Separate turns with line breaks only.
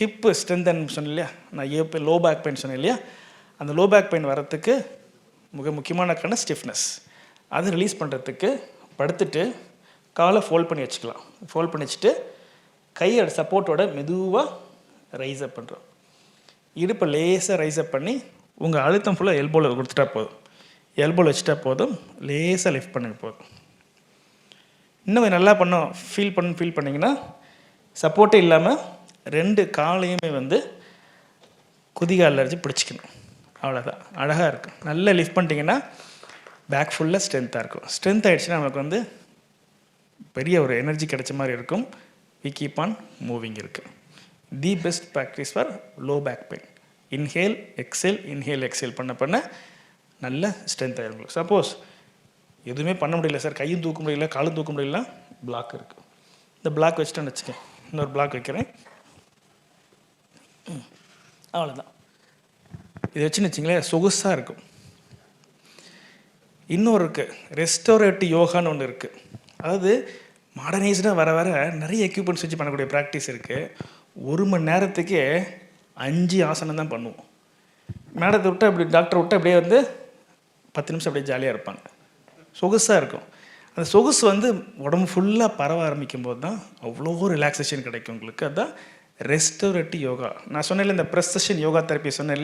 Hip strengthen சொன்னேன் இல்லையா நான் ஏ லோ பேக் பெயின் சொன்னேன் இல்லையா அந்த லோ பேக் பெயின் வரத்துக்கு மிக முக்கியமான காரணம் ஸ்டிஃப்னஸ் அது ரிலீஸ் பண்ணுறதுக்கு படுத்துட்டு காலை ஃபோல்ட் பண்ணி வச்சுக்கலாம். ஃபோல்ட் பண்ணி வச்சுட்டு கையோட சப்போர்ட்டோட மெதுவாக ரைஸ் அப் பண்ணுறோம் இடுப்பை லேசாக ரைஸ் அப் பண்ணி உங்கள் அழுத்தம் ஃபுல்லாக எல்போவில் கொடுத்துட்டா போதும். எல்போவில் வச்சுட்டா போதும். லேசாக லிஃப்ட் பண்ணுங்க போதும். இன்னும் கொஞ்சம் நல்லா பண்ணோம். ஃபீல் பண்ணு ஃபீல் பண்ணிங்கன்னா சப்போர்ட்டே இல்லாமல் ரெண்டு காலையுமே வந்து குதிகாலில் அரைச்சி பிடிச்சிக்கணும். அவ்வளோதான் அழகாக இருக்கும் நல்லா லிஃப்ட் பண்ணிட்டீங்கன்னா பேக் ஃபுல்லாக ஸ்ட்ரென்த்தாக இருக்கும். ஸ்ட்ரென்த் ஆகிடுச்சுன்னா நமக்கு வந்து பெரிய ஒரு எனர்ஜி கிடைச்ச மாதிரி இருக்கும். வி கீப் ஆன் மூவிங் இருக்கு. The best practice for low back pain inhale exhale inhale exhale பண்ண பண்ண நல்ல ஸ்ட்ரென்த் ஆகிருக்கும் சப்போஸ் எதுவுமே பண்ண முடியல சார் கையும் தூக்க முடியல காலும் தூக்க முடியல பிளாக் இருக்குது இந்த பிளாக் வச்சுட்டேன்னு வச்சுக்கேன் இன்னொரு பிளாக் வைக்கிறேன். அவ்வளோதான் இதை வச்சுன்னு வச்சிங்களேன் சொகுசாக இருக்கும். இன்னொரு இருக்குது ரெஸ்டோரேட்டிவ் யோகான்னு ஒன்று இருக்குது அதாவது மாடர்னைஸ்டாக வர வர நிறைய எக்யூப்மெண்ட்ஸ் வச்சு பண்ணக்கூடிய ப்ராக்டிஸ் இருக்குது ஒரு மணி நேரத்துக்கே அஞ்சு ஆசனம் தான் பண்ணுவோம். மேடத்தை விட்டு அப்படி டாக்டர் விட்டு அப்படியே வந்து பத்து நிமிஷம் அப்படியே ஜாலியாக இருப்பாங்க. சொகுசாக இருக்கும். அந்த சொகுசு வந்து உடம்பு ஃபுல்லாக பரவ ஆரம்பிக்கும் போது தான் அவ்வளோ ரிலாக்ஸேஷன் கிடைக்கும் உங்களுக்கு. அதுதான் ரெஸ்டோரேட்டிவ் யோகா நான் சொன்னேன் இந்த ப்ரெஸ்டஷன் யோகா தெரப்பி சொன்னேன்